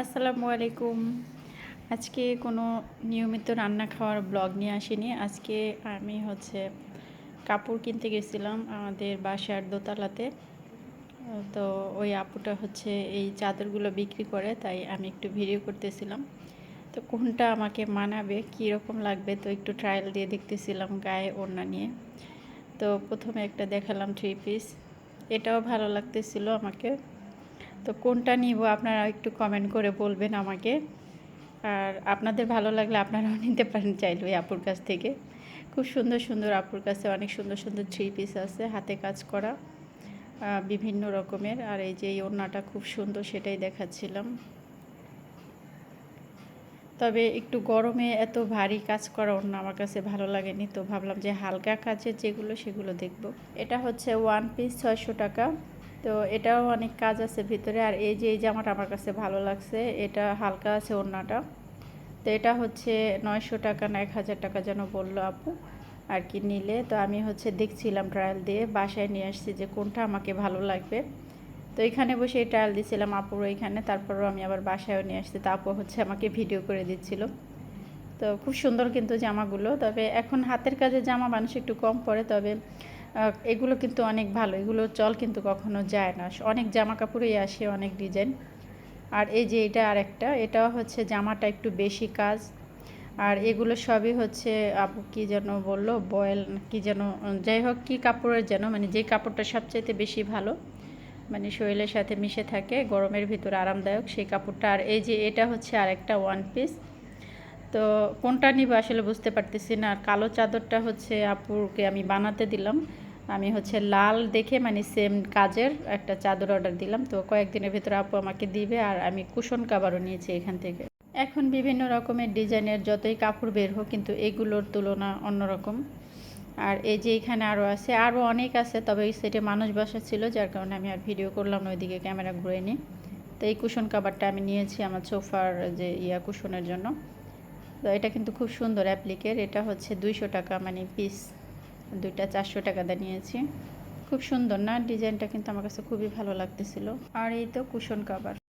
আসসালামু আলাইকুম। আজকে কোনো নিয়মিত রান্না খাওয়ার ব্লগ নিয়ে আসিনি। আজকে আমি হচ্ছে কাপড় কিনতে গেছিলাম আমাদের বাসার দোতলাতে। তো ওই আপুটা হচ্ছে এই চাদরগুলো বিক্রি করে, তাই আমি একটু ভিডিও করতেছিলাম। তো কোনটা আমাকে মানাবে কী রকম লাগবে, তো একটু ট্রায়াল দিয়ে দেখতেছিলাম গায়ে ওড়না নিয়ে। তো প্রথমে একটা দেখালাম থ্রি পিস এটাও ভালো লাগতেছিল আমাকে। তো কোনটা নিব আপনারা একটু কমেন্ট করে বলবেন আমাকে। আর আপনাদের ভালো লাগলে আপনারাও নিতে পারেন চাইলে ওই আপুর কাছ থেকে। খুব সুন্দর সুন্দর আপুর কাছে অনেক সুন্দর সুন্দর থ্রি পিস আছে, হাতে কাজ করা বিভিন্ন রকমের। আর এই যে এই ওড়নাটা খুব সুন্দর সেটাই দেখাচ্ছিলাম। তবে একটু গরমে এত ভারী কাজ করা ওড়না আমার কাছে ভালো লাগেনি, তো ভাবলাম যে হালকা কাজের যেগুলো সেগুলো দেখব। এটা হচ্ছে ওয়ান পিস ছয়শো টাকা। তো এটাও অনেক কাজ আছে ভিতরে। আর এই যে, এই জামাটা আমার কাছে ভালো লাগছে, এটা হালকা আছে ওড়নাটা। তো এটা হচ্ছে নয়শো টাকা না এক হাজার টাকা যেন বলল আপু, আর কি নিলে। তো আমি হচ্ছে দেখছিলাম ট্রায়াল দিয়ে, বাসায় নিয়ে আসছি যে কোনটা আমাকে ভালো লাগবে। তো এখানে বসে এই ট্রায়াল দিয়েছিলাম আপুর এখানে তারপরও আমি আবার বাসায়ও নিয়ে আসছি। তো হচ্ছে আমাকে ভিডিও করে দিচ্ছিল। তো খুব সুন্দর কিন্তু জামাগুলো। তবে এখন হাতের কাজে জামা মানুষ একটু কম পরে, তবে এগুলো কিন্তু অনেক ভালো। এগুলো চল কিন্তু কখনো যায় না। অনেক জামা কাপড়ই আসে, অনেক ডিজাইন। আর এই যে এটা আর একটা এটাও হচ্ছে জামাটা একটু বেশি কাজ। আর এগুলো সবই হচ্ছে আপু কী যেন বলল, বয়েল কি যেন, যাই হোক কী কাপড়ের যেন মানে যে কাপড়টা সবচাইতে বেশি ভালো মানে শরীরের সাথে মিশে থাকে, গরমের ভিতরে আরামদায়ক সেই কাপড়টা। আর এই যে এটা হচ্ছে আর একটা ওয়ান পিস তো কোনটা নিব আসলে বুঝতে পারতেছি না। আর কালো চাদরটা হচ্ছে আপুকে আমি বানাতে দিলাম। আমি হচ্ছে লাল দেখে মানে সেম কাজের একটা চাদর অর্ডার দিলাম। তো কয়েকদিনের ভিতরে আপু আমাকে দিবে আর আমি কুশন কাবারও নিয়েছি এখান থেকে। এখন বিভিন্ন রকমের ডিজাইনের যতই কাপড় বের হোক, কিন্তু এগুলোর তুলনা অন্যরকম। আর এই যে এখানে আরও আছে আরও অনেক আছে, তবে এই সেটে মানুষ বসা ছিল, যার কারণে আমি আর ভিডিও করলাম না, ওইদিকে ক্যামেরা ঘুরে নিই তো এই কুশন কাবারটা আমি নিয়েছি আমার সোফার যে ইয়া কুশনের জন্য। তো এটা কিন্তু খুব সুন্দর অ্যাপ্লিকের এটা হচ্ছে দুইশো টাকা মানে পিস দুইটা চারশো টাকা দিয়ে নিয়েছি। খুব সুন্দর না? ডিজাইনটা কিন্তু আমার কাছে খুবই ভালো লাগতেছিল। আর এই তো কুশন কাবার